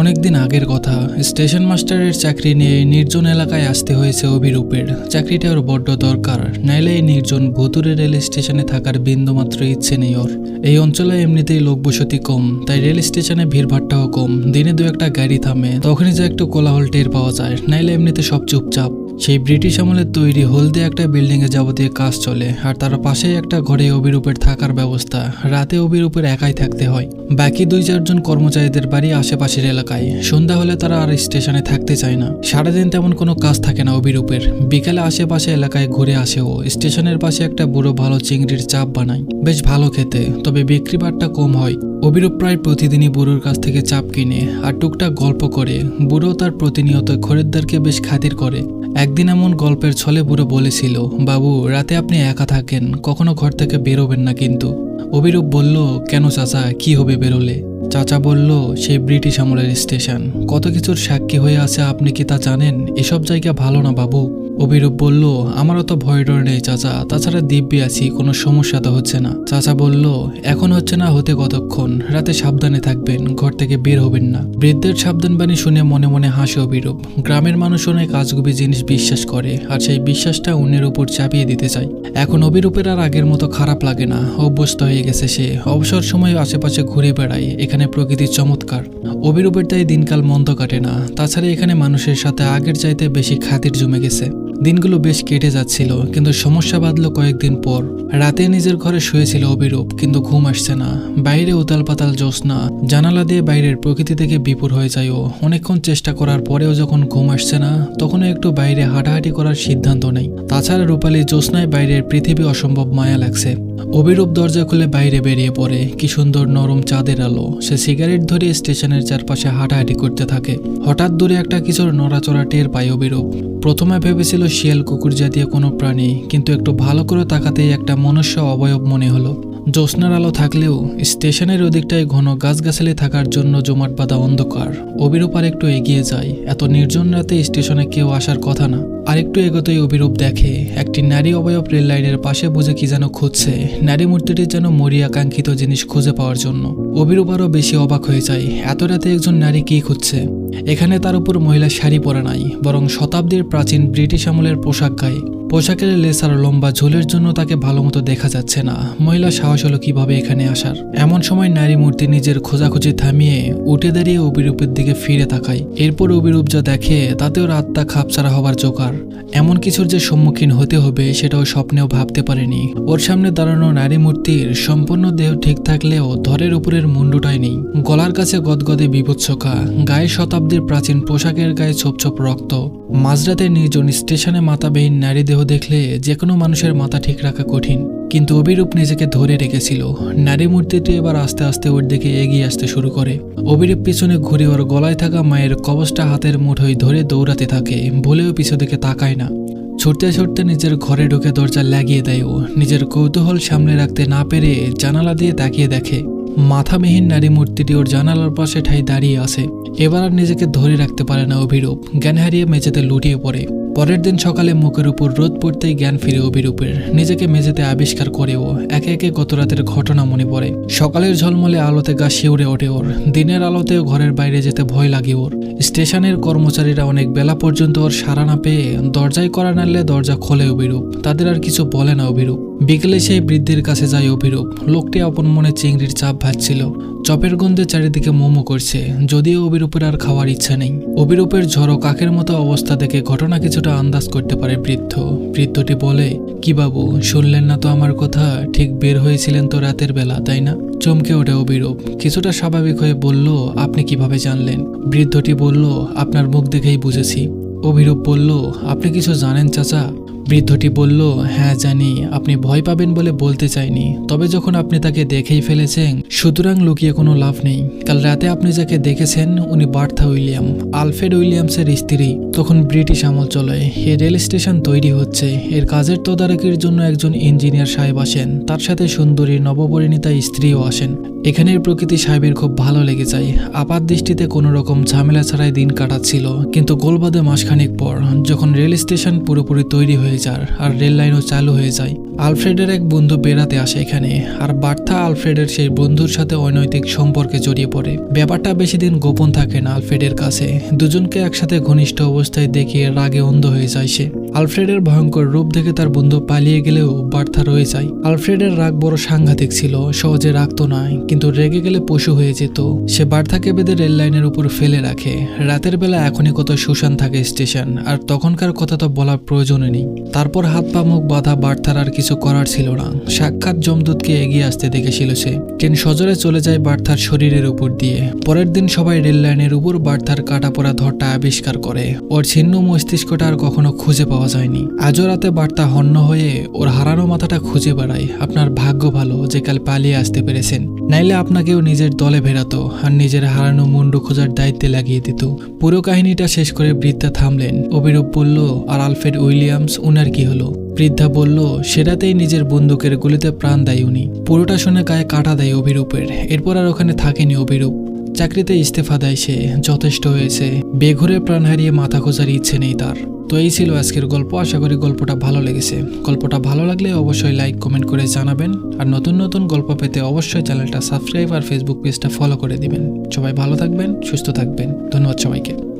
অনেকদিন আগের কথা, স্টেশন মাস্টারের চাকরি নিয়ে নির্জন এলাকায় আসতে হয়েছে অভিরূপের। চাকরিটা ওর বড্ড দরকার, নাইলে এই নির্জন ভতুরে রেল স্টেশনে থাকার বিন্দুমাত্র ইচ্ছে নেই ওর। এই অঞ্চলে এমনিতেই লোকবসতি কম, তাই রেল স্টেশনে ভিড়ভাট্টাও কম। দিনে দু একটা গাড়ি থামে, তখনই যে একটু কোলাহল টের পাওয়া যায়, নাইলে এমনিতে সব চুপচাপ। সেই ব্রিটিশ আমলের তৈরি হলদে একটা বিল্ডিং এ যাবতীয় কাজ চলে, আর তার পাশেই একটা ঘরে অভিরূপের থাকার ব্যবস্থা। রাতে অভিরূপের একাই থাকতে হয়। বাকি দুই চারজন কর্মচারীদের বাড়ি আশেপাশের এলাকায়। সন্ধ্যা হলে তারা আর স্টেশনে থাকতে চায় না। সারাদিন তেমন কোনো কাজ থাকে না অভিরূপের। বিকালে আশেপাশে এলাকায় ঘুরে আসে ও স্টেশনের পাশে একটা বুড়ো ভালো চিংড়ির চাপ বানায়। বেশ ভালো খেতে, তবে বিক্রি বাট্টা কম হয়। অভিরূপ প্রায় প্রতিদিনই বুড়োর কাছ থেকে চাপ কিনে, আর টুকটাক গল্প করে। বুড়ো তার প্রতিনিয়ত খরিদ্দারকে বেশ খাতির করে। একদিন এমন গল্পের ছলে বুড়ো বলেছিল, বাবু, রাতে আপনি একা থাকেন, কখনো ঘর থেকে বেরোবেন না কিন্তু। অভিরূপ বলল, কেন চাচা, কি হবে বেরোলে? চাচা বলল, সে ব্রিটিশ আমলের স্টেশন। কত কিছুর সাক্ষী হয়ে আছে আপনি কি তা জানেন? এসব জায়গা ভালো না, বাবু। অভিরূপ বলল, আমারও তো ভয় ডর নেই, চাচা। তাছাড়া দিব্যি আছি, কোনো সমস্যা তো হচ্ছে না। চাচা বলল, এখন হচ্ছে না, হতে কতক্ষণ? রাতে সাবধানে থাকবেন, ঘর থেকে বের হবেন না। বৃদ্ধের সাবধান বাণী শুনে মনে মনে হাসে অভিরূপ। গ্রামের মানুষ অনেক আজগুবি জিনিস বিশ্বাস করে, আর সেই বিশ্বাসটা অন্যের উপর চাপিয়ে দিতে চায়। এখন অভিরূপের আর আগের মতো খারাপ লাগে না, অভ্যস্ত হয়ে গেছে সে। অবসর সময় আশেপাশে ঘুরে বেড়ায়, এখানে প্রকৃতির চমৎকার। অভিরূপের তাই দিনকাল মন্দ কাটে না, তাছাড়া এখানে মানুষের সাথে আগের চাইতে বেশি খাতির জমে গেছে। দিনগুলো বেশ কেটে যাচ্ছিল, কিন্তু সমস্যা বাঁধলো কয়েকদিন পর। রাতে নিজের ঘরে শুয়েছিল অবিরূপ, কিন্তু ঘুম আসছে না। বাইরে উতাল পাতাল জ্যোৎস্না, জানালা দিয়ে বাইরের প্রকৃতি থেকে বিপুর হয়ে যায় ও। অনেকক্ষণ চেষ্টা করার পরেও যখন ঘুম আসছে না, তখনও একটু বাইরে হাঁটাহাঁটি করার সিদ্ধান্ত নেই। তাছাড়া রূপালী জ্যোৎস্নায় বাইরের পৃথিবী অসম্ভব মায়া লাগছে। অবিরূপ দরজা খুলে বাইরে বেরিয়ে পড়ে, কি সুন্দর নরম চাঁদের আলো। সে সিগারেট ধরে স্টেশনের চারপাশে হাঁটাহাঁটি করতে থাকে। হঠাৎ দূরে একটা কিছুর নড়াচড়া টের পায় অবিরূপ। প্রথমে ভেবেছিল শিয়াল কুকুর জাতীয় কোনো প্রাণী, কিন্তু একটু ভালো করে তাকাতেই একটা মনুষ্য অবয়ব মনে হলো। জ্যোৎস্নার আলো থাকলেও স্টেশনের ওদিকটায় ঘন গাছগাছালি থাকার জন্য জমাট বাঁধা অন্ধকার। অবিরূপ আর একটু এগিয়ে যায়। এত নির্জন রাতে স্টেশনে কেউ আসার কথা না। আরেকটু এগোতেই অভিরূপ দেখে, একটি নারী অবয়ব রেল লাইনের পাশে বুঝে কি যেন খুঁজছে। নারী মূর্তিটির যেন মরিয়া কাঙ্ক্ষিত জিনিস খুঁজে পাওয়ার জন্য। অভিরূপ আরও বেশি অবাক হয়ে যায়, এত রাতে একজন নারী কি খুঁজছে? এখানে তার উপর মহিলা শাড়ি পরা নাই, বরং শতাব্দীর প্রাচীন ব্রিটিশ আমলের পোশাক গায়ে। পোশাকের লেস আর লম্বা ঝোলের জন্য তাকে ভালো মতো দেখা যাচ্ছে না। মহিলা সাহস হলো কীভাবে এখানে আসার। এমন সময় নারী মূর্তি নিজের খোঁজাখুঁজি থামিয়ে উঠে দাঁড়িয়ে অবিরূপের দিকে ফিরে তাকায়। এরপর অবিরূপ যা দেখে, তাতেও আত্মা খাপছাড়া হবার জোগাড়। এমন কিছুর যে সম্মুখীন হতে হবে, সেটাও স্বপ্নেও ভাবতে পারেনি। ওর সামনে দাঁড়ানো নারী মূর্তির সম্পূর্ণ দেহ ঠিক থাকলেও ধরের উপরের মুন্ডুটাই নেই। গলার কাছে গদগদে বিভৎসকা, গায়ে শতাব্দীর প্রাচীন পোশাকের গায়ে ছোপ ছোপ রক্ত। মাঝরাতে নির্জন স্টেশনে মাথাবিহীন নারী দেহ দেখলে যে কোনো মানুষের মাথা ঠিক রাখা কঠিন। কিন্তু অবিরূপ নিজেকে ধরে রেখেছিল। নারী মূর্তিটি এবার আস্তে আস্তে ওর দিকে এগিয়ে আসতে শুরু করে। অবিরূপ পিছনে ঘুরে ওর গলায় থাকা মায়ের কবচটা হাতের মুঠোয় ধরে দৌড়াতে থাকে ভুলেও পিছু দিকে তাকায় না। ছুটতে ছুটতে নিজের ঘরে ঢুকে দরজা লাগিয়ে দেয় ও নিজের কৌতূহল সামনে রাখতে না পেরে জানালা দিয়ে তাকিয়ে দেখে। মাথাবিহীন নারী মূর্তিটি ওর জানালার পাশে ঠাই দাঁড়িয়ে আছে। এবার আর নিজেকে ধরে রাখতে পারে না অভিরূপ। জ্ঞান হারিয়ে মেঝেতে লুটিয়ে পড়ে। পরের দিন সকালে মুখের উপর রোদ পড়তেই জ্ঞান ফিরে অভিরূপের। নিজেকে মেঝেতে আবিষ্কার করে ও একে একে গত রাতের ঘটনা মনে পড়ে। সকালের ঝলমলে আলোতে গা শিউরে ওঠে ওর। দিনের আলোতেও ঘরের বাইরে যেতে ভয় লাগে ওর। স্টেশনের কর্মচারীরা অনেক বেলা পর্যন্ত ওর সাড়া না পেয়ে দরজায় করা নাড়লে দরজা খোলে অভিরূপ। তাদের আর কিছু বলে না অভিরূপ। বিকেলে সেই বৃদ্ধের কাছে যায় অভিরূপ। লোকটি আপন মনে চিংড়ির চাপ ভাজছিল। চপের গন্ধে চারিদিকে মোমো করছে, যদিও অভিরূপের আর খাওয়ার ইচ্ছা নেই। অভিরূপের ঝড়ো কাকের মতো অবস্থা দেখে ঘটনা কিছুটা আন্দাজ করতে পারে বৃদ্ধ। বৃদ্ধটি বলে, কি বাবু, শুনলেন না তো আমার কথা? ঠিক বের হয়েছিলেন তো রাতের বেলা, তাই না? চমকে ওঠে অভিরূপ। কিছুটা স্বাভাবিক হয়ে বলল, আপনি কীভাবে জানলেন? বৃদ্ধটি বলল, আপনার মুখ দেখেই বুঝেছি। অভিরূপ বলল, আপনি কিছু জানেন, চাচা? বৃদ্ধটি বলল হ্যাঁ জানি, আপনি ভয় পাবেন বলে বলতে চাইনি। তবে যখন আপনি তাকে দেখেই ফেলেছেন, সুতরাং লুকিয়ে কোনো লাভ নেই। কাল রাতে আপনি যাকে দেখেছেন, উনি বার্থা উইলিয়াম, আলফ্রেড উইলিয়ামসের স্ত্রী। তখন ব্রিটিশ আমল চলে। এ রেল স্টেশন তৈরি হচ্ছে। এর কাজের তদারকির জন্য একজন ইঞ্জিনিয়ার সাহেব আসেন। তার সাথে সুন্দরী নবপরিণীতা স্ত্রীও আসেন। এখানের প্রকৃতি সাহেবের খুব ভালো লেগে যায়। আপাত দৃষ্টিতে কোনো রকম ঝামেলা ছাড়াই দিন কাটাচ্ছিল। কিন্তু গোলবাদে মাসখানেক পর, যখন রেল স্টেশন পুরোপুরি তৈরি হয়ে হয়ে যায় আর রেল লাইনও চালু হয়ে যায়। আলফ্রেডের এক বন্ধু বেড়াতে আসে এখানে, আর বার্থা আলফ্রেডের সেই বন্ধুর সাথে অনৈতিক সম্পর্কে জড়িয়ে পড়ে। ব্যাপারটা বেশি দিন গোপন থাকে না আলফ্রেডের কাছে। দুজনকে একসাথে ঘনিষ্ঠ অবস্থায় দেখিয়ে রাগে অন্ধ হয়ে যায় সে। আলফ্রেডের ভয়ঙ্কর রূপ দেখে তার বন্ধু পালিয়ে গেলেও বার্থা রয়ে যায়। আলফ্রেডের রাগ বড় সাংঘাতিক ছিল, সহজে রাখতো না কিন্তু রেগে গেলে পশু হয়ে যেত। সে বার্থাকে বেঁধে রেল লাইনের উপর ফেলে রাখে। রাতের বেলা এখনই কত শুশান থাকে স্টেশন, আর তখনকার কথা তো বলার প্রয়োজনই নেই। তারপর হাত পা মুখ বাঁধা বার্থার আর কিছু করার ছিল না। সাক্ষাৎ জমদূতকে এগিয়ে আসতে দেখেছিল সে। ট্রেন সজরে চলে যায় বার্থার শরীরের উপর দিয়ে। পরের দিন সবাই রেল লাইনের উপর বার্থার কাটা পড়া ধরটা আবিষ্কার করে। ওর ছিন্ন মস্তিষ্কটা আর কখনো খুঁজে পাওয়া যায়নি। আজও রাতে বার্তা হন্য হয়ে ওর হারানো মাথাটা খুঁজে বেড়ায়। আপনার ভাগ্য ভালো যে কাল পালিয়ে আসতে পেরেছেন। নাইলে আপনাকেও নিজের দলে ভেড়াতো আর নিজের হারানো মুন্ডু খোঁজার দায়িত্বে লাগিয়ে দিত। পুরো কাহিনীটা শেষ করে বৃদ্ধা থামলেন। অবিরূপ বলল, আর আলফ্রেড উইলিয়ামস, উনার কি হলো? বৃদ্ধা বলল, সেটাতেই নিজের বন্দুকের গুলিতে প্রাণ দেয় উনি। পুরোটা শুনে গায়ে কাটা দেয় অভিরূপের। এরপর আর ওখানে থাকেনি অভিরূপ। চাকরিতে ইস্তেফা দেয় সে, যথেষ্ট হয়েছে। বেঘুরে প্রাণ হারিয়ে মাথা খোঁজার ইচ্ছে নেই তার। তো এই ছিল আজকের গল্প, আশা করি গল্পটা ভালো লেগেছে। গল্পটা ভালো লাগলে অবশ্যই লাইক, কমেন্ট করে জানাবেন। আর নতুন নতুন গল্প পেতে অবশ্যই চ্যানেলটা সাবস্ক্রাইব আর ফেসবুক পেজটা ফলো করে দিবেন। সবাই ভালো থাকবেন, সুস্থ থাকবেন। ধন্যবাদ সবাইকে।